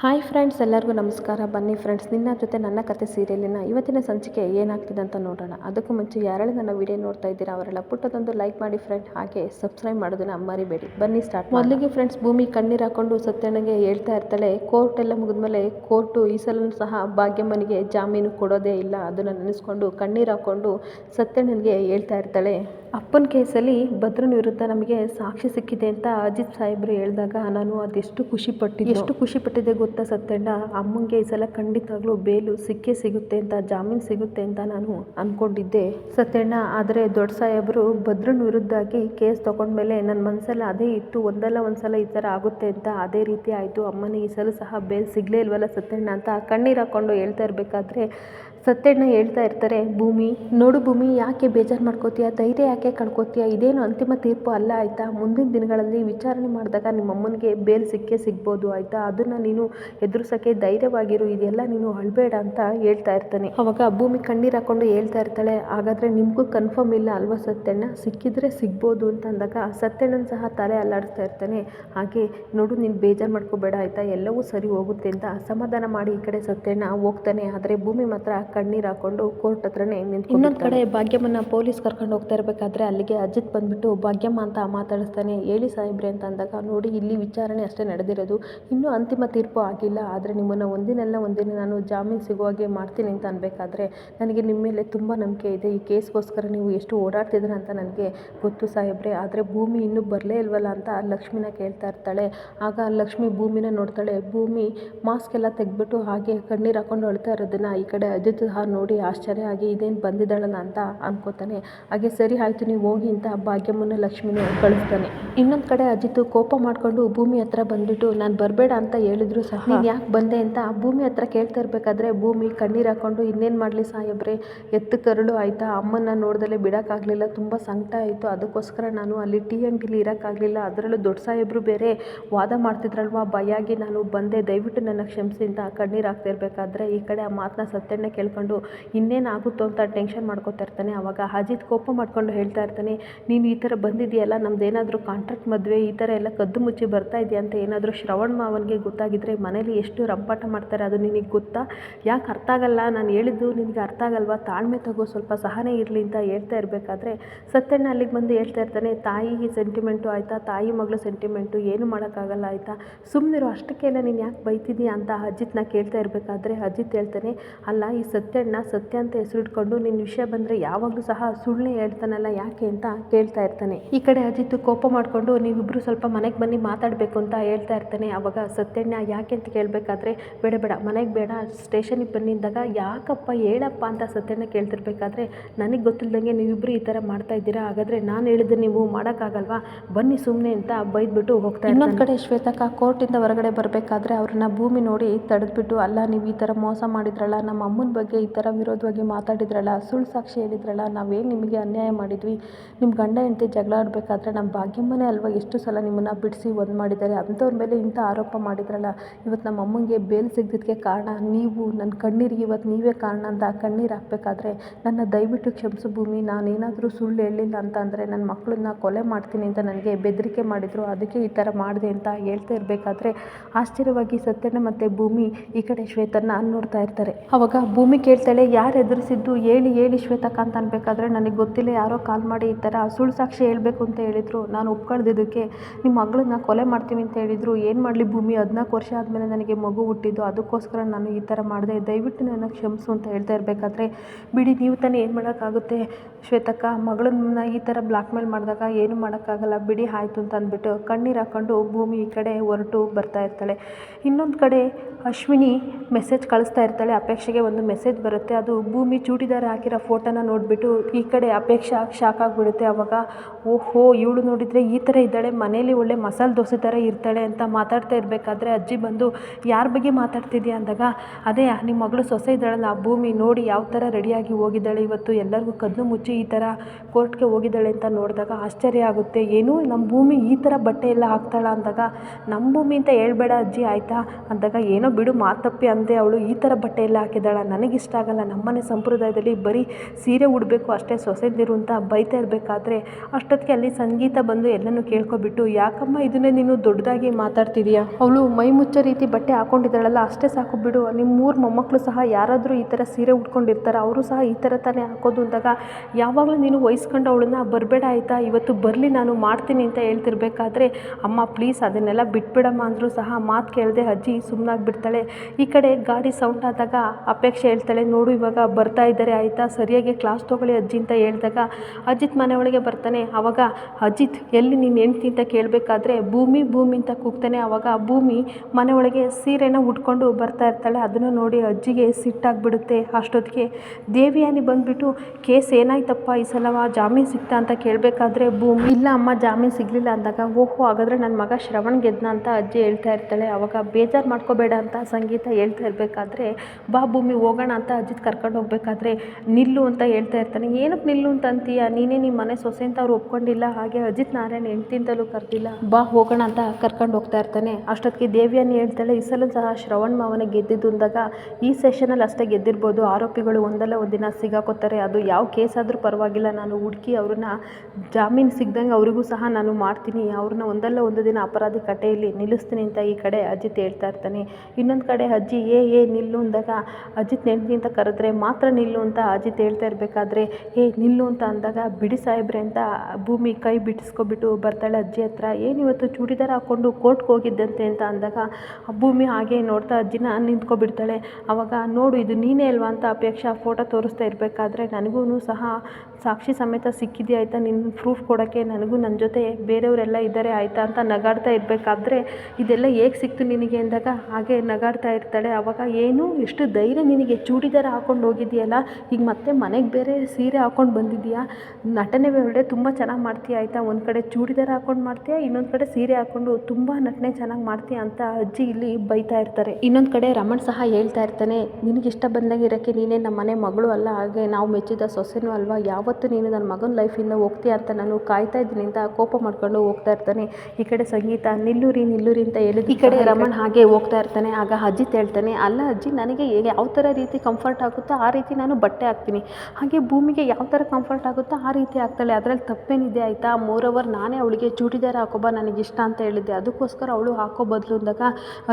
Hi friends ಎಲ್ಲರಿಗೂ ನಮಸ್ಕಾರ. ಬನ್ನಿ ಫ್ರೆಂಡ್ಸ್ ನಿನ್ನ ಜೊತೆ ನನ್ನ ಕತೆ ಸೀರಿಯಲಿನ ಇವತ್ತಿನ ಸಂಚಿಕೆ ಏನಾಗ್ತಿದೆ ಅಂತ ನೋಡೋಣ. ಅದಕ್ಕೂ ಮುಂಚೆ ಯಾರೆಲ್ಲ ನನ್ನ ವಿಡಿಯೋ ನೋಡ್ತಾ ಇದ್ದೀರಾ, ಅವರೆಲ್ಲ ಪುಟ್ಟದೊಂದು ಲೈಕ್ ಮಾಡಿ ಫ್ರೆಂಡ್ ಹಾಗೆ ಸಬ್ಸ್ಕ್ರೈಬ್ ಮಾಡೋದನ್ನ ಮರಿಬೇಡಿ. ಬನ್ನಿ ಸ್ಟಾರ್ಟ್ ಮೊದಲಿಗೆ ಫ್ರೆಂಡ್ಸ್ ಭೂಮಿ ಕಣ್ಣೀರು ಹಾಕೊಂಡು ಸತ್ಯಣ್ಣಗೆ ಹೇಳ್ತಾ ಇರ್ತಾಳೆ ಕೋರ್ಟ್ ಎಲ್ಲ ಮುಗಿದ್ಮೇಲೆ ಕೋರ್ಟು ಈ ಸಲ ಸಹ ಭಾಗ್ಯಮ್ಮನಿಗೆ ಜಾಮೀನು ಕೊಡೋದೇ ಇಲ್ಲ. ಅದನ್ನು ನೆನೆಸ್ಕೊಂಡು ಕಣ್ಣೀರು ಹಾಕೊಂಡು ಸತ್ಯಣ್ಣನಿಗೆ ಹೇಳ್ತಾ ಇರ್ತಾಳೆ ಅಪ್ಪನ ಕೇಸಲ್ಲಿ ಭದ್ರನ ವಿರುದ್ಧ ನಮಗೆ ಸಾಕ್ಷಿ ಸಿಕ್ಕಿದೆ ಅಂತ ಅಜಿತ್ ಸಾಹೇಬ್ರು ಹೇಳಿದಾಗ ನಾನು ಅದೆಷ್ಟು ಖುಷಿ ಪಟ್ಟಿದ್ದೆ. ಎಷ್ಟು ಖುಷಿ ಪಟ್ಟಿದ್ದೆ ಗೊತ್ತಾ ಸತ್ಯಣ್ಣ? ಅಮ್ಮಂಗೆ ಈ ಸಲ ಖಂಡಿತವಾಗ್ಲೂ ಬೇಲು ಸಿಕ್ಕೇ ಸಿಗುತ್ತೆ ಅಂತ ಜಾಮೀನು ಸಿಗುತ್ತೆ ಅಂತ ನಾನು ಅಂದ್ಕೊಂಡಿದ್ದೆ ಸತ್ಯಣ್ಣ ಆದರೆ ದೊಡ್ಡ ಸಾಹೇಬರು ಭದ್ರನ ವಿರುದ್ಧ ಆಗಿ ಕೇಸ್ ತಗೊಂಡ್ಮೇಲೆ ನನ್ನ ಮನಸ್ಸಲ್ಲಿ ಅದೇ ಇತ್ತು ಒಂದಲ್ಲ ಒಂದ್ಸಲ ಈ ಥರ ಆಗುತ್ತೆ ಅಂತ ಅದೇ ರೀತಿ ಆಯಿತು. ಅಮ್ಮನಿಗೆ ಈ ಸಲ ಸಹ ಬೇಲ್ ಸಿಗಲೇ ಇಲ್ವಲ್ಲ ಸತ್ಯಣ್ಣ ಅಂತ ಕಣ್ಣೀರು ಹಾಕ್ಕೊಂಡು ಹೇಳ್ತಾ ಇರಬೇಕಾದ್ರೆ ಸತ್ಯಣ್ಣ ಹೇಳ್ತಾ ಇರ್ತಾರೆ ಭೂಮಿ ನೋಡು ಭೂಮಿ ಯಾಕೆ ಬೇಜಾರು ಮಾಡ್ಕೋತೀಯ? ಧೈರ್ಯ ಯಾಕೆ ಕಳ್ಕೊತೀಯ ಇದೇನು ಅಂತಿಮ ತೀರ್ಪು ಅಲ್ಲ ಆಯಿತಾ? ಮುಂದಿನ ದಿನಗಳಲ್ಲಿ ವಿಚಾರಣೆ ಮಾಡಿದಾಗ ನಿಮ್ಮ ಅಮ್ಮನಿಗೆ ಬೇಲ್ ಸಿಕ್ಕೇ ಸಿಗ್ಬೋದು ಆಯಿತಾ? ಅದನ್ನು ನೀನು ಎದುರಿಸೋಕ್ಕೆ ಧೈರ್ಯವಾಗಿರು, ಇದೆಲ್ಲ ನೀನು ಅಳಬೇಡ ಅಂತ ಹೇಳ್ತಾ ಇರ್ತಾನೆ. ಅವಾಗ ಭೂಮಿ ಕಣ್ಣೀರು ಹಾಕೊಂಡು ಹೇಳ್ತಾ ಇರ್ತಾಳೆ. ಹಾಗಾದರೆ ನಿಮಗೂ ಕನ್ಫರ್ಮ್ ಇಲ್ಲ ಅಲ್ವಾ ಸತ್ಯಣ್ಣ? ಸಿಕ್ಕಿದ್ರೆ ಸಿಗ್ಬೋದು ಅಂತ ಅಂದಾಗ ಸತ್ಯಣ್ಣನ ಸಹ ತಲೆ ಅಲ್ಲಾಡಿಸ್ತಾ ಇರ್ತಾನೆ. ಹಾಗೆ ನೋಡು, ನೀನು ಬೇಜಾರು ಮಾಡ್ಕೋಬೇಡ ಆಯಿತಾ? ಎಲ್ಲವೂ ಸರಿ ಹೋಗುತ್ತೆ ಅಂತ ಅಸಮಾಧಾನ ಮಾಡಿ ಈ ಕಡೆ ಸತ್ಯಣ್ಣ ಹೋಗ್ತಾನೆ. ಆದರೆ ಭೂಮಿ ಮಾತ್ರ ಕಣ್ಣೀರು ಹಾಕೊಂಡು ಕೋರ್ಟ್ ಹತ್ರನೇ ನಿಂತು ಇನ್ನೊಂದು ಕಡೆ ಭಾಗ್ಯಮ್ಮನ ಪೊಲೀಸ್ ಕರ್ಕೊಂಡು ಹೋಗ್ತಾ ಇರಬೇಕಾದ್ರೆ ಅಲ್ಲಿಗೆ ಅಜಿತ್ ಬಂದ್ಬಿಟ್ಟು ಭಾಗ್ಯಮ್ಮ ಅಂತ ಮಾತಾಡಿಸ್ತಾನೆ. ಹೇಳಿ ಸಾಹೇಬ್ರೆ ಅಂತ ಅಂದಾಗ, ನೋಡಿ, ಇಲ್ಲಿ ವಿಚಾರಣೆ ಅಷ್ಟೇ ನಡೆದಿರೋದು. ಇನ್ನೂ ಅಂತಿಮ ತೀರ್ಪು ಆಗಿಲ್ಲ. ಆದರೆ ನಿಮ್ಮನ್ನು ಒಂದಿನೆಲ್ಲ ಒಂದಿನ ನಾನು ಜಾಮೀನು ಸಿಗೋ ಹಾಗೆ ಮಾಡ್ತೀನಿ ಅಂತ ಅನ್ಬೇಕಾದ್ರೆ, ನನಗೆ ನಿಮ್ಮ ಮೇಲೆ ತುಂಬ ನಂಬಿಕೆ ಇದೆ. ಈ ಕೇಸ್ಗೋಸ್ಕರ ನೀವು ಎಷ್ಟು ಓಡಾಡ್ತಿದ್ದೀರ ಅಂತ ನನಗೆ ಗೊತ್ತು ಸಾಹೇಬ್ರೆ. ಆದರೆ ಭೂಮಿ ಇನ್ನೂ ಬರಲೇ ಇಲ್ವಲ್ಲ ಅಂತ ಲಕ್ಷ್ಮಿನ ಕೇಳ್ತಾ ಇರ್ತಾಳೆ. ಆಗ ಲಕ್ಷ್ಮಿ ಭೂಮಿನ ನೋಡ್ತಾಳೆ. ಭೂಮಿ ಮಾಸ್ಕ್ ಎಲ್ಲ ತೆಗೆದ್ಬಿಟ್ಟು ಹಾಗೆ ಕಣ್ಣೀರು ಹಾಕೊಂಡು ಅಳ್ತಾ ಇರೋದನ್ನ ಈ ಕಡೆ ಅಜಿತ್ ಸಹ ನೋಡಿ ಆಶ್ಚರ್ಯ ಆಗಿ, ಇದೇನು ಬಂದಿದ್ದಾಳಲ್ಲ ಅಂತ ಅನ್ಕೋತಾನೆ. ಹಾಗೆ ಸರಿ ನೀವು ಹೋಗಿ ಅಂತ ಭಾಗ್ಯಮ್ಮನ ಲಕ್ಷ್ಮೀನ ಕಳಿಸ್ತಾನೆ. ಇನ್ನೊಂದು ಕಡೆ ಅಜಿತ್ ಕೋಪ ಮಾಡಿಕೊಂಡು ಭೂಮಿ ಹತ್ರ ಬಂದ್ಬಿಟ್ಟು ನಾನು ಬರಬೇಡ ಅಂತ ಹೇಳಿದ್ರು ಸಹ ನೀನು ಯಾಕೆ ಬಂದೆ ಅಂತ ಭೂಮಿ ಹತ್ರ ಕೇಳ್ತಾ ಇರಬೇಕಾದ್ರೆ ಭೂಮಿ ಕಣ್ಣೀರು ಹಾಕೊಂಡು ಇನ್ನೇನು ಮಾಡಲಿ ಸಾಹೇಬ್ರೆ ಎತ್ತು ಕರಳು ಆಯಿತಾ? ಅಮ್ಮನ ನೋಡ್ದಲೇ ಬಿಡೋಕ್ಕಾಗಲಿಲ್ಲ ತುಂಬ ಸಂಕಟ ಆಯಿತು. ಅದಕ್ಕೋಸ್ಕರ ನಾನು ಅಲ್ಲಿ ಟೀ ಅಂಗಡಿಲಿ ಇರೋಕ್ಕಾಗಲಿಲ್ಲ. ಅದರಲ್ಲೂ ದೊಡ್ಡ ಸಾಹೇಬರು ಬೇರೆ ವಾದ ಮಾಡ್ತಿದ್ರಲ್ವಾ? ಭಯಾಗಿ ನಾನು ಬಂದೆ. ದಯವಿಟ್ಟು ನನ್ನ ಕ್ಷಮಿಸಿ ಅಂತ ಕಣ್ಣೀರು ಹಾಕ್ತಾ ಇರಬೇಕಾದ್ರೆ ಈ ಕಡೆ ಆ ಮಾತನ್ನ ಸತ್ಯಣ್ಣ ಕೇಳ್ಕೊಂಡು ಇನ್ನೇನಾಗುತ್ತೋ ಅಂತ ಟೆನ್ಷನ್ ಮಾಡ್ಕೋತಾ ಇರ್ತಾನೆ ಅವಾಗ. ಅಜಿತ್ ಕೋಪ ಮಾಡ್ಕೊಂಡು ಹೇಳ್ತಾ ಇರ್ತಾನೆ, ನೀನು ಈ ಥರ ಬಂದಿದೆಯಲ್ಲ ನಮ್ದು ಏನಾದರೂ ಕಾಂಟ್ರಾಕ್ಟ್ ಮದುವೆ, ಈ ಥರ ಎಲ್ಲ ಕದ್ದು ಮುಚ್ಚಿ ಬರ್ತಾ ಇದೆಯಾ ಅಂತ ಏನಾದರೂ ಶ್ರವಣ್ ಮಾವನಿಗೆ ಗೊತ್ತಾಗಿದ್ದರೆ ಮನೇಲಿ ಎಷ್ಟು ರಂಪಾಟ ಮಾಡ್ತಾರೆ ಅದು ನಿನಗೆ ಗೊತ್ತಾ? ಯಾಕೆ ಅರ್ಥ ಆಗಲ್ಲ? ನಾನು ಹೇಳಿದ್ದು ನಿನಗೆ ಅರ್ಥ ಆಗಲ್ವಾ? ತಾಳ್ಮೆ ತಗೋ, ಸ್ವಲ್ಪ ಸಹನೆ ಇರಲಿ ಅಂತ ಹೇಳ್ತಾ ಇರಬೇಕಾದ್ರೆ ಸತ್ಯಣ್ಣ ಅಲ್ಲಿಗೆ ಬಂದು ಹೇಳ್ತಾ ಇರ್ತಾನೆ, ತಾಯಿ ಸೆಂಟಿಮೆಂಟು ಆಯಿತಾ? ತಾಯಿ ಮಗಳು ಸೆಂಟಿಮೆಂಟು ಏನು ಮಾಡೋಕ್ಕಾಗಲ್ಲ ಆಯಿತಾ? ಸುಮ್ಮನಿರೋ ಅಷ್ಟಕ್ಕೆಲ್ಲ ನೀನು ಯಾಕೆ ಬೈತಿದ್ದೀಯ ಅಂತ ಅಜಿತ್ನ ಕೇಳ್ತಾ ಇರಬೇಕಾದ್ರೆ ಅಜಿತ್ ಹೇಳ್ತಾನೆ, ಅಲ್ಲ, ಈ ಸತ್ಯಣ್ಣ ಸತ್ಯ ಅಂತ ಹೆಸರಿಟ್ಕೊಂಡು ನಿನ್ನ ವಿಷಯ ಬಂದರೆ ಯಾವಾಗಲೂ ಸಹ ಸುಳ್ಳು ಹೇಳ್ತಾನಲ್ಲ ಯಾಕೆ ಅಂತ ಕೇಳ್ತಾ ಇರ್ತಾನೆ. ಈ ಕಡೆ ಅಜಿತ್ ಕೋಪ ಮಾಡಿಕೊಂಡು ನೀವಿಬ್ಬರು ಸ್ವಲ್ಪ ಮನೆಗೆ ಬನ್ನಿ, ಮಾತಾಡಬೇಕು ಅಂತ ಹೇಳ್ತಾ ಇರ್ತಾನೆ. ಆವಾಗ ಸತ್ಯಣ್ಣ ಯಾಕೆ ಅಂತ ಕೇಳಬೇಕಾದ್ರೆ, ಬೇಡ ಬೇಡ, ಮನೆಗೆ ಬೇಡ, ಸ್ಟೇಷನಿಗೆ ಬಂದಿದ್ದಾಗ ಯಾಕಪ್ಪ, ಹೇಳಪ್ಪ ಅಂತ ಸತ್ಯಣ್ಣ ಕೇಳ್ತಿರ್ಬೇಕಾದ್ರೆ, ನನಗೆ ಗೊತ್ತಿಲ್ಲದಂಗೆ ನೀವಿಬ್ಬರು ಈ ಥರ ಮಾಡ್ತಾ ಇದ್ದೀರಾ? ಹಾಗಾದರೆ ನಾನು ಹೇಳಿದ್ರೆ ನೀವು ಮಾಡೋಕ್ಕಾಗಲ್ವಾ? ಬನ್ನಿ ಸುಮ್ಮನೆ ಅಂತ ಬೈದ್ಬಿಟ್ಟು ಹೋಗ್ತಾ ಇನ್ನೊಂದು ಕಡೆ ಶ್ವೇತಕ ಕೋರ್ಟಿಂದ ಹೊರಗಡೆ ಬರಬೇಕಾದ್ರೆ, ಅವ್ರನ್ನ ಭೂಮಿ ನೋಡಿ ತಡೆದ್ಬಿಟ್ಟು, ಅಲ್ಲ, ನೀವು ಈ ಥರ ಮೋಸ ಮಾಡಿದ್ರಲ್ಲ, ನಮ್ಮ ಅಮ್ಮನ ಬಗ್ಗೆ ಈ ಥರ ವಿರೋಧವಾಗಿ ಮಾತಾಡಿದ್ರಲ್ಲ, ಸುಳ್ಳು ಸಾಕ್ಷಿ ಹೇಳಿದ್ರಲ್ಲ, ನಾವೇನು ನಿಮಗೆ ಅನ್ಯಾಯ ಮಾಡಿದ್ವಿ? ನಿಮ್ಮ ಗಂಡ ಹೆಂಡತಿ ಜಗಳ ಆಡಬೇಕಾದ್ರೆ ನಮ್ಮ ಭಾಗ್ಯಮ್ಮನೆ ಅಲ್ವಾ ಎಷ್ಟು ಸಲ ನಿಮ್ಮನ್ನು ಬಿಡಿಸಿ ಒಂದು ಮಾಡಿದ್ದಾರೆ. ಅಂಥವ್ರ ಮೇಲೆ ಇಂಥ ಆರೋಪ ಮಾಡಿದ್ರಲ್ಲ ಇವತ್ತು ನಮ್ಮ ಅಮ್ಮಂಗೆ ಬೇಲ್ ಸಿಗ್ದಿದ್ದಕ್ಕೆ ಕಾರಣ ನೀವು ನನ್ನ ಕಣ್ಣೀರಿಗೆ ಇವತ್ತು ನೀವೇ ಕಾರಣ ಅಂತ ಕಣ್ಣೀರು ಹಾಕಬೇಕಾದ್ರೆ ನನ್ನ ದಯವಿಟ್ಟು ಕ್ಷಮಿಸು ಭೂಮಿ, ನಾನೇನಾದರೂ ಸುಳ್ಳು ಹೇಳಿಲ್ಲ ಅಂತ ಅಂದರೆ ನನ್ನ ಮಕ್ಕಳನ್ನ ಕೊಲೆ ಮಾಡ್ತೀನಿ ಅಂತ ನನಗೆ ಬೆದರಿಕೆ ಮಾಡಿದರು, ಅದಕ್ಕೆ ಈ ಥರ ಮಾಡಿದೆ ಅಂತ ಹೇಳ್ತಾ ಇರಬೇಕಾದ್ರೆ ಆಶ್ಚರ್ಯವಾಗಿ ಸತ್ಯಣ್ಣ ಮತ್ತು ಭೂಮಿ ಈ ಕಡೆ ಶ್ವೇತನ ನೋಡ್ತಾ ಇರ್ತಾರೆ. ಅವಾಗ ಭೂಮಿ ಕೇಳ್ತಾಳೆ, ಯಾರು ಎದುರಿಸಿದ್ದು? ಹೇಳಿ ಹೇಳಿ ಶ್ವೇತಕ್ಕ ಅಂತ ಅನ್ಬೇಕಾದ್ರೆ ನನಗೆ ಗೊತ್ತಿಲ್ಲ, ಯಾರೋ ಕಾಲ್ ಮಾಡಿ ಈ ಥರ ಸುಳ್ಳು ಸಾಕ್ಷಿ ಹೇಳಬೇಕು ಅಂತ ಹೇಳಿದ್ರು. ನಾನು ಒಪ್ಕೊಳ್ದಿದ್ದಕ್ಕೆ ನಿಮ್ಮ ಮಗಳನ್ನ ಕೊಲೆ ಮಾಡ್ತೀವಿ ಅಂತ ಹೇಳಿದರು. ಏನು ಮಾಡಲಿ ಭೂಮಿ? ಹದಿನಾಲ್ಕು ವರ್ಷ ಆದಮೇಲೆ ನನಗೆ ಮಗು ಹುಟ್ಟಿದ್ದು. ಅದಕ್ಕೋಸ್ಕರ ನಾನು ಈ ಥರ ಮಾಡಿದೆ. ದಯವಿಟ್ಟು ನನ್ನ ಕ್ಷಮಿಸು ಅಂತ ಹೇಳ್ತಾ ಇರಬೇಕಾದ್ರೆ ಬಿಡಿ, ನೀವು ತಾನೇ ಏನು ಮಾಡೋಕ್ಕಾಗುತ್ತೆ? ಶ್ವೇತಕ್ಕ, ಮಗಳನ್ನ ಈ ಥರ ಬ್ಲಾಕ್ ಮೇಲ್ ಮಾಡಿದಾಗ ಏನು ಮಾಡೋಕ್ಕಾಗಲ್ಲ. ಬಿಡಿ, ಆಯಿತು ಅಂತ ಅಂದ್ಬಿಟ್ಟು ಕಣ್ಣೀರು ಹಾಕ್ಕೊಂಡು ಭೂಮಿ ಈ ಕಡೆ ಹೊರಟು ಬರ್ತಾ ಇರ್ತಾಳೆ. ಇನ್ನೊಂದು ಕಡೆ ಅಶ್ವಿನಿ ಮೆಸೇಜ್ ಕಳಿಸ್ತಾ ಇರ್ತಾಳೆ. ಅಪೇಕ್ಷೆಗೆ ಒಂದು ಮೆಸೇಜ್ ಬರುತ್ತೆ. ಅದು ಭೂಮಿ ಚೂಡಿದಾರ ಹಾಕಿರೋ ಫೋಟೋನ ನೋಡಿಬಿಟ್ಟು ಈ ಕಡೆ ಅಪೇಕ್ಷೆ ಶಾಕ್ ಆಗಿಬಿಡುತ್ತೆ ಅವಾಗ, ಓಹೋ, ಇವಳು ನೋಡಿದರೆ ಈ ಥರ ಇದ್ದಾಳೆ, ಮನೇಲಿ ಒಳ್ಳೆ ಮಸಾಲೆ ದೋಸೆ ಥರ ಇರ್ತಾಳೆ ಅಂತ ಮಾತಾಡ್ತಾ ಇರಬೇಕಾದ್ರೆ ಅಜ್ಜಿ ಬಂದು, ಯಾರ ಬಗ್ಗೆ ಮಾತಾಡ್ತಿದ್ಯಾ? ಅಂದಾಗ, ಅದೇ ನಿಮ್ಮ ಮಗಳು ಸೊಸೆ ಇದ್ದಾಳಲ್ಲ, ಆ ಭೂಮಿ ನೋಡಿ ಯಾವ ಥರ ರೆಡಿಯಾಗಿ ಹೋಗಿದ್ದಾಳೆ ಇವತ್ತು, ಎಲ್ಲರಿಗೂ ಕದ್ದು ಮುಚ್ಚಿ ಈ ಥರ ಕೋರ್ಟ್ಗೆ ಹೋಗಿದ್ದಾಳೆ ಅಂತ ನೋಡಿದಾಗ ಆಶ್ಚರ್ಯ ಆಗುತ್ತೆ. ಏನು ನಮ್ಮ ಭೂಮಿ ಈ ಥರ ಬಟ್ಟೆ ಎಲ್ಲ ಹಾಕ್ತಾಳ? ಅಂದಾಗ ನಮ್ಮ ಭೂಮಿ ಅಂತ ಹೇಳ್ಬೇಡ ಅಜ್ಜಿ, ಆಯಿತಾ? ಅಂದಾಗ, ಏನೋ ಬಿಡು, ಮಾತಪ್ಪಿ ಅಂದೆ, ಅವಳು ಈ ಥರ ಬಟ್ಟೆ ಎಲ್ಲ ಹಾಕಿದ್ದಾಳ? ನನಗಿಷ್ಟ ಆಗಲ್ಲ, ನಮ್ಮನೆ ಸಂಪ್ರದಾಯದಲ್ಲಿ ಬರೀ ಸೀರೆ ಉಡಬೇಕು, ಅಷ್ಟೇ ಸೊಸೆದಿರು ಅಂತ ಬೈತಾ ಇರಬೇಕಾದ್ರೆ ಅಷ್ಟೊತ್ತಿಗೆ ಅಲ್ಲಿ ಸಂಗೀತ ಬಂದು ಎಲ್ಲನೂ ಕೇಳ್ಕೊಬಿಟ್ಟು, ಯಾಕಮ್ಮ ಇದನ್ನೇ ನೀನು ದೊಡ್ಡದಾಗಿ ಮಾತಾಡ್ತಿದೀಯಾ? ಅವಳು ಮೈ ಮುಚ್ಚೋ ರೀತಿ ಬಟ್ಟೆ ಹಾಕೊಂಡಿದ್ದಾಳಲ್ಲ, ಅಷ್ಟೇ ಸಾಕು ಬಿಡು. ನಿಮ್ಮ ಮೂರು ಮೊಮ್ಮಕ್ಕಳು ಸಹ ಯಾರಾದರೂ ಈ ಥರ ಸೀರೆ ಉಟ್ಕೊಂಡಿರ್ತಾರೆ, ಅವರು ಸಹ ಈ ಥರ ತಾನೇ ಹಾಕೋದು ಅಂದಾಗ, ಯಾವಾಗಲೂ ನೀನು ವಹಿಸ್ಕೊಂಡು ಅವಳನ್ನ ಬರಬೇಡ ಆಯಿತಾ? ಇವತ್ತು ಬರಲಿ, ನಾನು ಮಾಡ್ತೀನಿ ಅಂತ ಹೇಳ್ತಿರ್ಬೇಕಾದ್ರೆ, ಅಮ್ಮ ಪ್ಲೀಸ್ ಅದನ್ನೆಲ್ಲ ಬಿಟ್ಬಿಡಮ್ಮ ಅಂದರೂ ಸಹ ಮಾತು ಕೇಳದೆ ಅಜ್ಜಿ ಸುಮ್ಮನಾಗ್ಬಿಡ್ತಾಳೆ ಈ ಕಡೆ ಗಾಡಿ ಸೌಂಡ್ ಆದಾಗ ಅಪೇಕ್ಷೆ ಹೇಳ್ತಾಳೆ, ನೋಡು ಇವಾಗ ಬರ್ತಾ ಇದ್ದಾರೆ, ಆಯಿತಾ? ಸರಿಯಾಗಿ ಕ್ಲಾಸ್ ತೊಗೊಳ್ಳಿ ಅಜ್ಜಿ, ಅಂತ ಹೇಳಿದಾಗ ಅಜಿತ್ ಮನೆ ಒಳಗೆ ಬರ್ತಾನೆ. ಆವಾಗ ಅಜಿತ್, ಎಲ್ಲಿ ನೀನು ಹೆಂಡ್ತಿ ಅಂತ ಕೇಳಬೇಕಾದ್ರೆ ಭೂಮಿ ಭೂಮಿ ಅಂತ ಕೂಗ್ತಾನೆ. ಆವಾಗ ಭೂಮಿ ಮನೆ ಒಳಗೆ ಸೀರೆನ ಉಟ್ಕೊಂಡು ಬರ್ತಾ ಇರ್ತಾಳೆ. ಅದನ್ನು ನೋಡಿ ಅಜ್ಜಿಗೆ ಸಿಟ್ಟಾಗ್ಬಿಡುತ್ತೆ ಅಷ್ಟೊತ್ತಿಗೆ. ದೇವಿಯಾನಿ ಬಂದುಬಿಟ್ಟು, ಕೇಸ್ ಏನಾಯ್ತಪ್ಪ? ಈ ಸಲ ಜಾಮೀನು ಸಿಗ್ತಾ ಅಂತ ಕೇಳಬೇಕಾದ್ರೆ ಭೂಮಿ ಇಲ್ಲ ಅಮ್ಮ, ಜಾಮೀನು ಸಿಗಲಿಲ್ಲ ಅಂದಾಗ ಓಹೋ, ಹಾಗಾದ್ರೆ ನನ್ನ ಮಗ ಶ್ರವಣ್ ಗೆದ್ನ ಅಂತ ಅಜ್ಜಿ ಹೇಳ್ತಾ ಇರ್ತಾಳೆ. ಅವಾಗ ಬೇಜಾರು ಮಾಡ್ಕೋಬೇಡ ಅಂತ ಸಂಗೀತ ಹೇಳ್ತಾ ಇರಬೇಕಾದ್ರೆ, ಬಾ ಭೂಮಿ, ಹೋಗೋಣ ಅಂತ ಅಜ್ಜಿತ್ ಕರ್ಕೊಂಡು ಹೋಗ್ಬೇಕಾದ್ರೆ ನಿಲ್ಲು ಅಂತ ಹೇಳ್ತಾ ಇರ್ತಾನೆ. ಏನಕ್ಕೆ ನಿಲ್ಲು ಅಂತ ಅಂತೀಯ? ನೀನೇ ನಿಮ್ಮ ಮನೆ ಸೊಸೆ ಅಂತ ಅವ್ರು ಒಪ್ಕೊಂಡಿಲ್ಲ. ಹಾಗೆ ಅಜಿತ್ ನಾರಾಯಣ್ ಹೆಂಡ್ತಿಂತಲೂ ಕರೆದಿಲ್ಲ. ಬಾ ಹೋಗೋಣ ಅಂತ ಕರ್ಕೊಂಡು ಹೋಗ್ತಾ ಇರ್ತಾನೆ. ಅಷ್ಟೊತ್ತಿಗೆ ದೇವಿಯನ್ನು ಹೇಳ್ತಾಳೆ, ಈ ಸಲ ಸಹ ಶ್ರವಣ್ ಮಾವನ ಗೆದ್ದಿದ್ದು ಅಂದಾಗ ಈ ಸೆಷನಲ್ಲಿ ಅಷ್ಟೇ ಗೆದ್ದಿರ್ಬೋದು. ಆರೋಪಿಗಳು ಒಂದಲ್ಲ ಒಂದಿನ ಸಿಗಾಕೋತಾರೆ. ಅದು ಯಾವ ಕೇಸ್ ಆದರೂ ಪರವಾಗಿಲ್ಲ. ನಾನು ಹುಡುಕಿ ಅವ್ರನ್ನ ಜಾಮೀನು ಸಿಗ್ದಂಗೆ ಅವರಿಗೂ ಸಹ ನಾನು ಮಾಡ್ತೀನಿ. ಅವ್ರನ್ನ ಒಂದಲ್ಲ ಒಂದು ದಿನ ಅಪರಾಧಿ ಕಟ್ಟೆಯಲ್ಲಿ ನಿಲ್ಲಿಸ್ತೀನಿ ಅಂತ ಈ ಕಡೆ ಅಜಿತ್ ಹೇಳ್ತಾ ಇರ್ತಾನೆ. ಇನ್ನೊಂದು ಕಡೆ ಅಜ್ಜಿ, ಏ ಏ, ನಿಲ್ಲು ಅಂದಾಗ ಅಜಿತ್ ನೆಂಟಿ ಅಂತ ಕರೆದ್ರೆ ಮಾತ್ರ ನಿಲ್ಲು ಅಂತ ಅಜಿತ್ ಹೇಳ್ತಾ ಇರಬೇಕಾದ್ರೆ, ಏ, ನಿಲ್ಲು ಅಂತ ಅಂದಾಗ ಬಿಡಿ ಸಾಹೇಬ್ರೆ ಅಂತ ಭೂಮಿ ಕೈ ಬಿಡಿಸ್ಕೊಬಿಟ್ಟು ಬರ್ತಾಳೆ ಅಜ್ಜಿ ಹತ್ರ, ಏನು ಇವತ್ತು ಚೂಡಿದಾರ ಹಾಕ್ಕೊಂಡು ಕೋರ್ಟ್ಗೆ ಹೋಗಿದ್ದಂತೆ ಅಂತ ಅಂದಾಗ ಭೂಮಿ ಹಾಗೆ ನೋಡ್ತಾ ಅಜ್ಜಿನ ನಿಂತ್ಕೊಬಿಡ್ತಾಳೆ. ಆವಾಗ ನೋಡು, ಇದು ನೀನೇ ಅಲ್ವಾ ಅಂತ ಅಪೇಕ್ಷಾ ಫೋಟೋ ತೋರಿಸ್ತಾ ಇರಬೇಕಾದ್ರೆ ನನಗೂ ಸಹ ಸಾಕ್ಷಿ ಸಮೇತ ಸಿಕ್ಕಿದೆ ಆಯಿತಾ? ನಿನ್ನ ಪ್ರೂಫ್ ಕೊಡೋಕ್ಕೆ ನನಗೂ ನನ್ನ ಜೊತೆ ಬೇರೆಯವರೆಲ್ಲ ಇದ್ದಾರೆ ಆಯಿತಾ? ಅಂತ ನಗಾಡ್ತಾ ಇರಬೇಕಾದ್ರೆ, ಇದೆಲ್ಲ ಹೇಗೆ ಸಿಕ್ತು ನಿನಗೆ? ಅಂದಾಗ, ಹಾಗೆ ನಗಾಡ್ತಾ ಇರ್ತಾಳೆ. ಆವಾಗ ಏನು? ಎಷ್ಟು ಧೈರ್ಯ ನಿನಗೆ ಚೂಡಿದಾರ ಹಾಕ್ಕೊಂಡು ಹೋಗಿದೆಯಲ್ಲ? ಈಗ ಮತ್ತೆ ಮನೆಗೆ ಬೇರೆ ಸೀರೆ ಹಾಕ್ಕೊಂಡು ಬಂದಿದ್ದೀಯಾ ನಟನೆ ಒಳ್ಳೆ ತುಂಬ ಚೆನ್ನಾಗಿ ಮಾಡ್ತೀಯ ಆಯಿತಾ? ಒಂದು ಕಡೆ ಚೂಡಿದಾರ ಹಾಕೊಂಡು ಮಾಡ್ತೀಯ? ಇನ್ನೊಂದು ಕಡೆ ಸೀರೆ ಹಾಕ್ಕೊಂಡು ತುಂಬ ನಟನೆ ಚೆನ್ನಾಗಿ ಮಾಡ್ತೀಯ ಅಂತ ಅಜ್ಜಿ ಇಲ್ಲಿ ಬೈತಾ ಇರ್ತಾರೆ. ಇನ್ನೊಂದು ಕಡೆ ರಮಣ್ ಸಹ ಹೇಳ್ತಾ ಇರ್ತಾನೆ ನಿನಗೆ ಇಷ್ಟ ಬಂದಂಗೆ ಇರೋಕ್ಕೆ ನೀನೇ ನಮ್ಮ ಮನೆ ಮಗಳು ಅಲ್ಲ ಹಾಗೆ ನಾವು ಮೆಚ್ಚಿದ ಸೊಸೆನೂ ಅಲ್ವಾ? ಯಾವತ್ತು ನೀನು ನನ್ನ ಮಗನ ಲೈಫಿಂದ ಹೋಗ್ತೀಯ ಅಂತ ನಾನು ಕಾಯ್ತಾ ಇದ್ದೀನಿ ಅಂತ ಕೋಪ ಮಾಡ್ಕೊಂಡು ಹೋಗ್ತಾ ಇರ್ತಾನೆ. ಈ ಕಡೆ ಸಂಗೀತ ನಿಲ್ಲೂರಿ ನಿಲ್ಲೂರಿ ಅಂತ ಹೇಳಿದ ಈ ಕಡೆ ರಮಣ್ ಹಾಗೆ ಹೋಗ್ತಾ ಇರ್ತಾನೆ. ಆಗ ಅಜ್ಜಿ ಹೇಳ್ತಾನೆ ಅಲ್ಲ ಅಜ್ಜಿ ನನಗೆ ಯಾವ ಥರ ರೀತಿ ಕಂಫರ್ಟ್ ಆಗುತ್ತೋ ಆ ರೀತಿ ನಾನು ಬಟ್ಟೆ ಹಾಕ್ತೀನಿ. ಹಾಗೆ ಭೂಮಿಗೆ ಯಾವ ಥರ ಕಂಫರ್ಟ್ ಆಗುತ್ತೋ ಆ ರೀತಿ ಆಗ್ತಾಳೆ. ಅದರಲ್ಲಿ ತಪ್ಪೇನಿದೆ ಆಯಿತಾ? ಓವರ್ ನಾನೇ ಅವಳಿಗೆ ಚೂಟಿದಾರ ಹಾಕೋಬಾ ಇಷ್ಟ ಅಂತ ಹೇಳಿದ್ದೆ. ಅದಕ್ಕೋಸ್ಕರ ಅವಳು ಹಾಕೋ ಬದಲು ಅಂದಾಗ,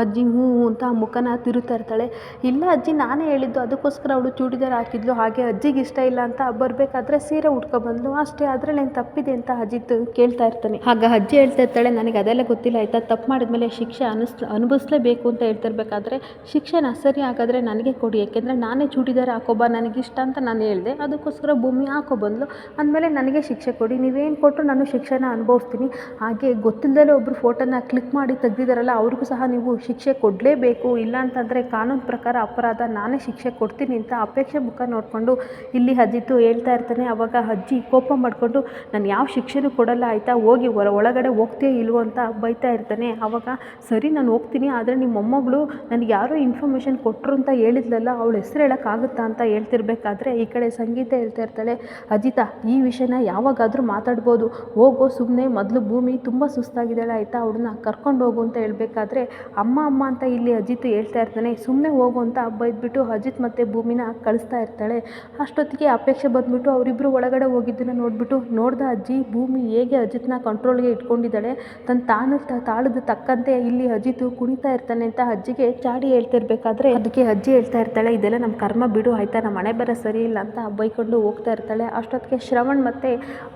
ಅಜ್ಜಿ, ಹ್ಞೂ ಅಂತ ಮುಖನ ತಿರುತ್ತಾ ಇರ್ತಾಳೆ. ಇಲ್ಲ ಅಜ್ಜಿ, ನಾನೇ ಹೇಳಿದ್ದು. ಅದಕ್ಕೋಸ್ಕರ ಅವಳು ಚೂಡಿದಾರ ಹಾಕಿದ್ಲು. ಹಾಗೆ ಅಜ್ಜಿಗೆ ಇಷ್ಟ ಇಲ್ಲ ಅಂತ ಬರಬೇಕಾದ್ರೆ ಸೀರೆ ಉಟ್ಕೊಬಂದ್ಲು ಅಷ್ಟೇ ಅದರಲ್ಲಿ ಏನು ತಪ್ಪಿದೆ ಅಂತ ಅಜಿತ್ ಕೇಳ್ತಾ ಇರ್ತಾನೆ. ಆಗ ಅಜ್ಜಿ ಹೇಳ್ತಾ ಇರ್ತಾಳೆ, ನನಗೆ ಅದೆಲ್ಲ ಗೊತ್ತಿಲ್ಲ ಆಯಿತಾ? ತಪ್ಪು ಮಾಡಿದ್ಮೇಲೆ ಶಿಕ್ಷೆ ಅನಿಸ್, ಅನುಭವಿಸಲೇಬೇಕು ಅಂತ ಹೇಳ್ತಿರ್ಬೇಕಾದ್ರೆ ಶಿಕ್ಷೆನ ಸರಿ ಹಾಗಾದರೆ ನನಗೆ ಕೊಡಿ. ಯಾಕೆಂದರೆ ನಾನೇ ಚೂಡಿದಾರ ಹಾಕೋಬ, ನನಗಿಷ್ಟ ಅಂತ ನಾನು ಹೇಳಿದೆ. ಅದಕ್ಕೋಸ್ಕರ ಭೂಮಿ ಹಾಕೊಬಂದ್ಲು ಅಂದಮೇಲೆ ನನಗೆ ಶಿಕ್ಷೆ ಕೊಡಿ, ನೀವೇನು ಕೊಟ್ಟರು ನಾನು ಶಿಕ್ಷೆನ ಅನುಭವಿಸ್ತೀನಿ. ಹಾಗೆ ಗೊತ್ತಿಲ್ಲದೆ ಒಬ್ಬರು ಫೋಟೋನ ಕ್ಲಿಕ್ ಮಾಡಿ ತೆಗ್ದಿದ್ದಾರಲ್ಲ ಅವ್ರಿಗೂ ಸಹ ನೀವು ಶಿಕ್ಷೆ ಕೊಡಲೇಬೇಕು. ಇಲ್ಲ ಅಂತಂದರೆ ಕಾನೂನು ಪ್ರಕಾರ ಅಪರಾಧ, ನಾನೇ ಶಿಕ್ಷೆ ಕೊಡ್ತೀನಿ ಅಂತ ಅಪೇಕ್ಷೆ ಮುಖ ನೋಡಿಕೊಂಡು ಇಲ್ಲಿ ಅಜ್ಜಿತು ಹೇಳ್ತಾ ಇರ್ತಾನೆ. ಅವಾಗ ಅಜ್ಜಿ ಕೋಪ ಮಾಡಿಕೊಂಡು, ನಾನು ಯಾವ ಶಿಕ್ಷೆನೂ ಕೊಡಲ್ಲ, ಆಯಿತಾ? ಹೋಗಿ ಹೊರ, ಒಳಗಡೆ ಹೋಗ್ತೇ ಇಲ್ವೋ ಅಂತ ಬೈತಾ ಇರ್ತಾನೆ. ಆವಾಗ ಸರಿ, ನಾನು ಹೋಗ್ತೀನಿ, ಆದರೆ ನಿಮ್ಮ ಮೊಮ್ಮಗಳು ನನಗೆ ಯಾರೋ ಇನ್ಫಾರ್ಮೇಷನ್ ಕೊಟ್ಟರು ಅಂತ ಹೇಳಿದ್ಲಲ್ಲ, ಅವಳ ಹೆಸರು ಹೇಳೋಕ್ಕಾಗುತ್ತಾ? ಅಂತ ಹೇಳ್ತಿರ್ಬೇಕಾದ್ರೆ ಈ ಕಡೆ ಸಂಗೀತ ಹೇಳ್ತಾ ಇರ್ತಾಳೆ, ಅಜಿತ ಈ ವಿಷಯನ ಯಾವಾಗಾದರೂ ಮಾತಾಡ್ಬೋದು. ಹೋಗೋ ಸುಮ್ಮನೆ ಮೊದಲು ಭೂಮಿ ತುಂಬ ಸುಸ್ತಾಗಿದ್ದಾಳೆ ಆಯಿತಾ? ಅವಳನ್ನ ಕರ್ಕೊಂಡು ಹೋಗು ಅಂತ ಹೇಳಬೇಕಾದ್ರೆ ಅಮ್ಮ ಅಮ್ಮ ಅಂತ ಇಲ್ಲಿ ಅಜಿತ್ ಹೇಳ್ತಾ ಇರ್ತಾನೆ. ಸುಮ್ಮನೆ ಹೋಗು ಅಂತ ಬೈದ್ಬಿಟ್ಟು ಅಜಿತ್ ಮತ್ತು ಭೂಮಿನ ಕಳಿಸ್ತಾ ಇರ್ತಾಳೆ. ಅಷ್ಟೊತ್ತಿಗೆ ಅಪೇಕ್ಷೆ ಬಂದ್ಬಿಟ್ಟು ಅವರಿಬ್ಬರು ಒಳಗಡೆ ಹೋಗಿದ್ದನ್ನು ನೋಡಿಬಿಟ್ಟು ನೋಡ್ದ ಅಜ್ಜಿ, ಭೂಮಿ ಹೇಗೆ ಅಜಿತ್ನ ಕಂಟ್ರೋಲ್ಗೆ ಇಟ್ಕೊಂಡಿದ್ದಾಳೆ? ತನ್ನ ತಾನು ತಾಳದ ತಕ್ಕಂತೆ ಇಲ್ಲಿ ಅಜಿತ್ ಕುಣಿತಾ ಇರ್ತಾನೆ ಅಂತ ಅಜ್ಜಿಗೆ ಚಾಡಿ ಹೇಳ್ತಿರ್ಬೇಕಾದ್ರೆ ಅದಕ್ಕೆ ಅಜ್ಜಿ ಹೇಳ್ತಾ ಇರ್ತಾಳೆ, ಇದೆಲ್ಲ ನಮ್ಮ ಕರ್ಮ ಬಿಡು ಆಯಿತಾ? ನಮ್ಮ ಮನೆ ಬರ ಸರಿ ಇಲ್ಲ ಅಂತ ಬೈಕೊಂಡು ಹೋಗ್ತಾ ಇರ್ತಾಳೆ. ಅಷ್ಟೊತ್ತಿಗೆ ಶ್ರವಣ್ ಮತ್ತು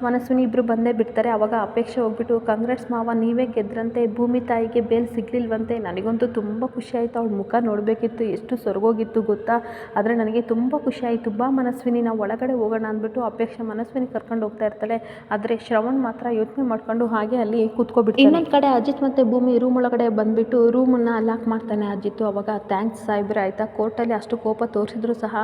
ಮನಸ್ವಿನಿ ಇಬ್ಬರು ಬಂದೇ ಬಿಡ್ತಾರೆ. ಆವಾಗ ಅಪೇಕ್ಷೆ ಹೋಗ್ಬಿಟ್ಟು, ಕಾಂಗ್ರೆಸ್ ಮಾವ, ನೀವೇ ಗೆದ್ರಂತೆ, ಭೂಮಿ ತಾಯಿಗೆ ಬೇಲ್ ಸಿಗಲಿಲ್ವಂತೆ. ನನಗಂತೂ ತುಂಬ ಖುಷಿ ಆಯಿತು. ಅವಳ ಮುಖ ನೋಡಬೇಕಿತ್ತು, ಎಷ್ಟು ಸೊರಗೋಗಿತ್ತು ಗೊತ್ತಾ? ಆದರೆ ನನಗೆ ತುಂಬ ಖುಷಿ ಆಯಿತು. ಬಾ ಮನಸ್ವಿನಿ, ನಾವು ಒಳಗಡೆ ಹೋಗೋಣ ಅಂದ್ಬಿಟ್ಟು ಅಪೇಕ್ಷೆ ಮನಸ್ವಿನಿ ಕರ್ಕೊಂಡು ಹೋಗ್ತಾ ಇರ್ತಾಳೆ. ಆದರೆ ಶ್ರವಣ್ ಮಾತ್ರ ಯೋಚನೆ ಮಾಡ್ಕೊಂಡು ಹಾಗೆ ಅಲ್ಲಿ ಕೂತ್ಕೊಬಿಟ್ಟು ಇನ್ನೊಂದು ಕಡೆ ಅಜಿತ್ ಮತ್ತು ಭೂಮಿ ರೂಮ್ ಒಳಗಡೆ ಬಂದುಬಿಟ್ಟು ರೂಮನ್ನು ಲಾಕ್ ಮಾಡ್ತಾನೆ ಅಜಿತ್ತು ಅವಾಗ ಥ್ಯಾಂಕ್ಸ್ ಸಾಹೇಬ್ರೆ, ಆಯಿತಾ? ಕೋರ್ಟಲ್ಲಿ ಅಷ್ಟು ಕೋಪ ತೋರಿಸಿದ್ರು ಸಹ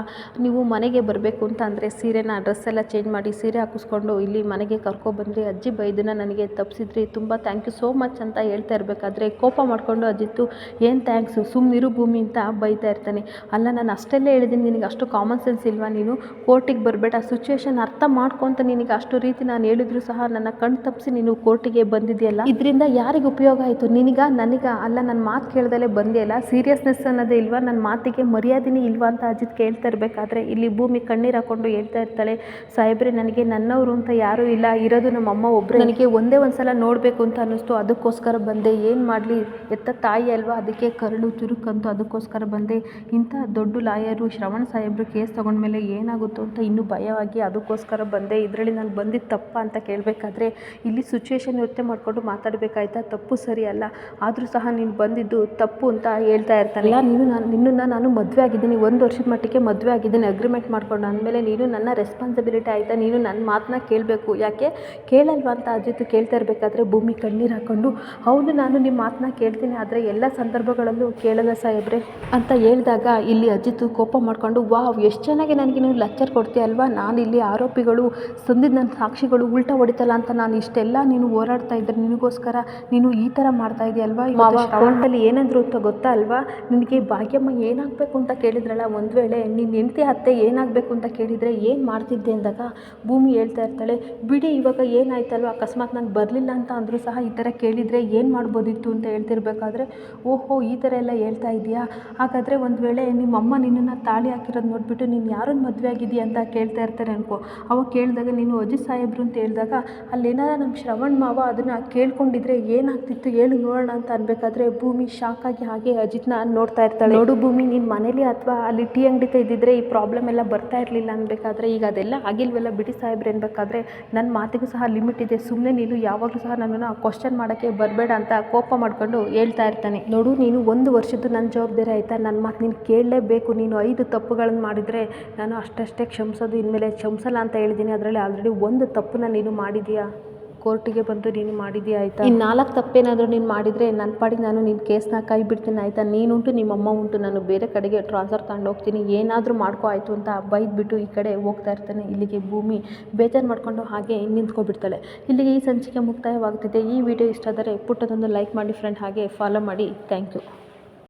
ನೀವು ಮನೆಗೆ ಬರಬೇಕು ಅಂತ ಅಂದರೆ ಸೀರೆನ ಡ್ರೆಸ್ ಎಲ್ಲ ಚೇಂಜ್ ಮಾಡಿ ಸೀರೆ ಹಾಕಿಸ್ಕೊಂಡು ಇಲ್ಲಿ ಮನೆಗೆ ಕರ್ಕೊಬಂದ್ರಿ ಅಜ್ಜಿ ಬೈದನ್ನ ನನಗೆ ತಪ್ಪಿಸಿದ್ರಿ ತುಂಬ ಥ್ಯಾಂಕ್ ಯು ಸೋ ಮಚ್ ಅಂತ ಹೇಳ್ತಾ ಇರಬೇಕಾದ್ರೆ ಕೋಪ ಮಾಡಿಕೊಂಡು ಅಜ್ಜಿತ್ತು ಏನು ಥ್ಯಾಂಕ್ಸು ಸುಮ್ಮನಿರು ಭೂಮಿ ಅಂತ ಬೈತಾ ಇರ್ತಾನೆ. ಅಲ್ಲ, ನಾನು ಅಷ್ಟೆಲ್ಲೇ ಹೇಳಿದ್ದೀನಿ ನಿನಗೆ ಅಷ್ಟು ಕಾಮನ್ ಸೆನ್ಸ್ ಇಲ್ವಾ ನೀನು? ಕೋರ್ಟಿಗೆ ಬರಬೇಡ. ಸಿಚುವೇಶನ್ ಅರ್ಥ ಮಾಡ್ಕೊಂತ ನಿನಗೆ ಅಷ್ಟು ರೀತಿ ನಾನು ಹೇಳಿದ್ರು ಸಹ ನನ್ನ ಕಣ್ಣು ತಪ್ಪಿಸಿ ನೀನು ಕೋರ್ಟಿಗೆ ಬಂದಿದೆಯಲ್ಲ? ಇದರಿಂದ ಯಾರಿಗೆ ಉಪಯೋಗ ಆಯಿತು? ನಿನಗ, ನನಗ? ಅಲ್ಲ ನನ್ನ ಮಾತು ಕೇಳ್ದಲೇ ಬಂದಿಯಲ್ಲ? ಸೀರಿಯಸ್ನೆಸ್ ಅನ್ನೋದೇ ಇಲ್ವಾ? ನನ್ನ ಮಾತಿಗೆ ಮರ್ಯಾದೆನೇ ಇಲ್ವಾ? ಅಂತ ಅಜಿತ್ ಕೇಳ್ತಾ ಇರಬೇಕಾದ್ರೆ ಇಲ್ಲಿ ಭೂಮಿ ಕಣ್ಣೀರು ಹಾಕೊಂಡು ಹೇಳ್ತಾ ಇರ್ತಾಳೆ. ಸಾಹೇಬ್ರೆ ನನ್ನ ನನಗೆ ನನ್ನವರು ಅಂತ ಯಾರೂ ಇಲ್ಲ, ಇರೋದು ನಮ್ಮ ಅಮ್ಮ ಒಬ್ಬರು ನನಗೆ ಒಂದೇ ಒಂದು ಸಲ ನೋಡಬೇಕು ಅಂತ ಅನ್ನಿಸ್ತು. ಅದಕ್ಕೋಸ್ಕರ ಬಂದೆ. ಏನು ಮಾಡಲಿ? ಎತ್ತ ತಾಯಿ ಅಲ್ವಾ? ಅದಕ್ಕೆ ಕರಳು ಚುರುಕಂತು ಅದಕ್ಕೋಸ್ಕರ ಬಂದೆ. ಇಂಥ ದೊಡ್ಡ ಲಾಯರು, ಶ್ರವಣ ಸಾಹೇಬರು ಕೇಸ್ ತೊಗೊಂಡ್ಮೇಲೆ ಏನಾಗುತ್ತೋ ಅಂತ ಇನ್ನೂ ಭಯವಾಗಿ ಅದಕ್ಕೋಸ್ಕರ ಬಂದೆ. ಇದರಲ್ಲಿ ನಾನು ಬಂದಿದ್ದು ತಪ್ಪ ಅಂತ ಕೇಳಬೇಕಾದ್ರೆ, ಇಲ್ಲಿ ಸಿಚುವೇಶನ್ ಯೋಚನೆ ಮಾಡಿಕೊಂಡು ಮಾತಾಡಬೇಕಾಯ್ತಾ? ತಪ್ಪು ಸರಿ ಅಲ್ಲ. ಆದರೂ ಸಹ ನೀನು ಬಂದಿದ್ದು ತಪ್ಪು ಅಂತ ಹೇಳ್ತಾ ಇರ್ತಾನೆ. ನೀನು ನಾನು ನಿನ್ನನ್ನು ನಾನು ಮದುವೆ ಆಗಿದ್ದೀನಿ. ಒಂದು ವರ್ಷದ ಮಟ್ಟಿಗೆ ಮದುವೆ ಆಗಿದ್ದೀನಿ. ಅಗ್ರಿಮೆಂಟ್ ಮಾಡ್ಕೊಂಡು ಅಂದಮೇಲೆ ನೀನು ನನ್ನ ರೆಸ್ಪಾನ್ಸಿಬಿಲಿಟಿ ಆಯಿತಾ? ನೀನು ನನ್ನ ಮಾತನ್ನ ಕೇಳಬೇಕು. ಯಾಕೆ? ಕೇಳಲ್ವಾ ಅಂತ ಅಜಿತ್ ಕೇಳ್ತಾ ಇರಬೇಕಾದ್ರೆ ಭೂಮಿ ಕಣ್ಣೀರು ಹಾಕ್ಕೊಂಡು ಹೌದು ನಾನು ನಿಮ್ಮ ಮಾತನ್ನ ಕೇಳ್ತೀನಿ ಆದರೆ ಎಲ್ಲ ಸಂದರ್ಭಗಳಲ್ಲೂ ಕೇಳಲ್ಲ ಸಾಹೇಬ್ರೆ. ಅಂತ ಹೇಳಿದಾಗ ಇಲ್ಲಿ ಅಜಿತ್ ಕೋಪ ಮಾಡಿಕೊಂಡು ವಾವ್ ಎಷ್ಟು ಚೆನ್ನಾಗಿ ನನಗೆ ನೀವು ಲೆಕ್ಚರ್ ಕೊಡ್ತೀಯ ಅಲ್ವಾ? ನಾನು ಇಲ್ಲಿ ಆರೋಪಿಗಳು ಸಂದಿದ್ದ ನನ್ನ ಸಾಕ್ಷಿಗಳು ಉಲ್ಟಾ ಹೊಡಿತಲ್ಲ ಅಂತ ನಾನು ಇಷ್ಟೆಲ್ಲ ನೀನು ಹೋರಾಡ್ತಾ ಇದ್ದರೆ ನಿನಗೋಸ್ಕರ ನೀನು ಈ ಥರ ಮಾಡ್ತಾ ಇದೆಯಲ್ವಾ ಮಾವ ಅಕೌಂಟಲ್ಲಿ ಏನಂದ್ರು ಅಂತ ಗೊತ್ತಾ ಅಲ್ವಾ? ನಿನಗೆ ಭಾಗ್ಯಮ್ಮ ಏನಾಗಬೇಕು ಅಂತ ಕೇಳಿದ್ರಲ್ಲ ಒಂದು ವೇಳೆ ನಿನ್ನ ಹೆಂಡತಿ ಅತ್ತೆ ಏನಾಗಬೇಕು ಅಂತ ಕೇಳಿದರೆ ಏನು ಮಾಡ್ತಿದ್ದೆ ಅಂದಾಗ ಭೂಮಿ ಹೇಳ್ತಾ ಇರ್ತಾಳೆ, ಬಿಡಿ, ಇವಾಗ ಏನಾಯ್ತಲ್ವ? ಅಕಸ್ಮಾತ್ ನಾನು ಬರಲಿಲ್ಲ ಅಂತ ಅಂದರೂ ಸಹ ಈ ಥರ ಕೇಳಿದರೆ ಏನು ಮಾಡ್ಬೋದಿತ್ತು ಅಂತ ಹೇಳ್ತಿರ್ಬೇಕಾದ್ರೆ, ಓಹೋ, ಈ ಥರ ಎಲ್ಲ ಹೇಳ್ತಾ ಇದೆಯಾ ಹಾಗಾದರೆ ಒಂದು ವೇಳೆ ನಿಮ್ಮಮ್ಮ ನಿನ್ನನ್ನು ತಾಳಿ ಹಾಕಿರೋದು ನೋಡಿಬಿಟ್ಟು ನೀನು ಯಾರನ್ನು ಮದುವೆ ಆಗಿದೆಯಾ ಅಂತ ಕೇಳ್ತಾ ಇರ್ತಾರೆ ಅನ್ಕೋ. ಅವಾಗ ಕೇಳಿದಾಗ ನೀನು ಅಜಿತ್ ಸಾಹೇಬ್ರು ಅಂತ ಹೇಳಿದಾಗ, ಅಲ್ಲೇನಾರ ನಮ್ಮ ಶ್ರವಣ್ ಮಾವ ಅದನ್ನು ಕೇಳ್ಕೊಂಡಿದ್ರೆ ಏನಾಗ್ತಿತ್ತು ಹೇಳಿ ನೋಡೋಣ ಅಂತ ಅನ್ಬೇಕಾದ್ರೆ ಭೂಮಿ ಶಾಕ್ ಆಗಿ ಹಾಗೆ ಅಜಿತ್ನ ನೋಡ್ತಾ ಇರ್ತಾಳೆ. ನೋಡು ಭೂಮಿ ನಿನ್ನ ಮನೇಲಿ ಅಥವಾ ಅಲ್ಲಿ ಟೀ ಅಂಗಡಿ ಇದ್ದಿದ್ರೆ ಈ ಪ್ರಾಬ್ಲಮ್ ಎಲ್ಲ ಬರ್ತಾ ಇರಲಿಲ್ಲ ಅನ್ಬೇಕಾದ್ರೆ ಈಗ ಅದೆಲ್ಲ ಆಗಿಲ್ವೆಲ್ಲ ಬಿಡಿ ಸಾಹೇಬ್ರೆ ಅನ್ಬೇಕಾದ್ರೆ ನನ್ನ ಮಾತಿಗೂ ಸಹ ಲಿಮಿಟ್ ಇದೆ. ಸುಮ್ಮನೆ ನೀನು ಯಾವಾಗಲೂ ಸಹ ನನ್ನನ್ನು ಕ್ವಶನ್ ಮಾಡೋಕ್ಕೆ ಬರಬೇಡ ಅಂತ ಕೋಪ ಮಾಡಿಕೊಂಡು ಹೇಳ್ತಾ ಇರ್ತಾನೆ. ನೋಡು, ನೀನು ಒಂದು ವರ್ಷದ್ದು ನನ್ನ ಜವಾಬ್ದಾರಿ ಆಯಿತಾ? ನನ್ನ ಮಾತು ನೀನು ಕೇಳಲೇಬೇಕು. ನೀನು ಐದು ತಪ್ಪುಗಳನ್ನು ಮಾಡಿದರೆ ನಾನು ಅಷ್ಟಷ್ಟೇ ಕ್ಷಮಿಸೋದು, ಇನ್ಮೇಲೆ ಕ್ಷಮಿಸಲ್ಲ ಅಂತ ಹೇಳಿದ್ದೀನಿ ಅದರಲ್ಲಿ ಆಲ್ರೆಡಿ ಒಂದು ತಪ್ಪನ್ನ ನೀನು ಮಾಡಿದೀಯಾ ಕೋರ್ಟಿಗೆ ಬಂದು ನೀನು ಮಾಡಿದಿ ಆಯಿತಾ? ಇನ್ನು ನಾಲ್ಕು ತಪ್ಪೇನಾದರೂ ನೀನು ಮಾಡಿದರೆ ನನ್ನ ಪಾಡಿಗೆ ನಾನು ನಿನ್ನ ಕೇಸ್ನ ಕೈ ಬಿಡ್ತೀನಿ ಆಯಿತಾ? ನೀನುಂಟು ನಿಮ್ಮ ಅಮ್ಮ ಉಂಟು, ನಾನು ಬೇರೆ ಕಡೆಗೆ ಟ್ರಾನ್ಸ್ಫರ್ ತಗೊಂಡು ಹೋಗ್ತೀನಿ ಏನಾದರೂ ಮಾಡ್ಕೋ ಆಯಿತು ಅಂತ ಬೈದ್ಬಿಟ್ಟು ಈ ಕಡೆ ಹೋಗ್ತಾ ಇರ್ತಾನೆ. ಇಲ್ಲಿಗೆ ಭೂಮಿ ಬೇಜಾರು ಮಾಡಿಕೊಂಡು ಹಾಗೆ ನಿಂತ್ಕೊಬಿಡ್ತಾಳೆ. ಇಲ್ಲಿಗೆ ಈ ಸಂಚಿಕೆ ಮುಕ್ತಾಯವಾಗ್ತಿದೆ. ಈ ವಿಡಿಯೋ ಇಷ್ಟ ಆದರೆ ಪುಟ್ಟದೊಂದು ಲೈಕ್ ಮಾಡಿ ಫ್ರೆಂಡ್ ಹಾಗೆ ಫಾಲೋ ಮಾಡಿ. Thank you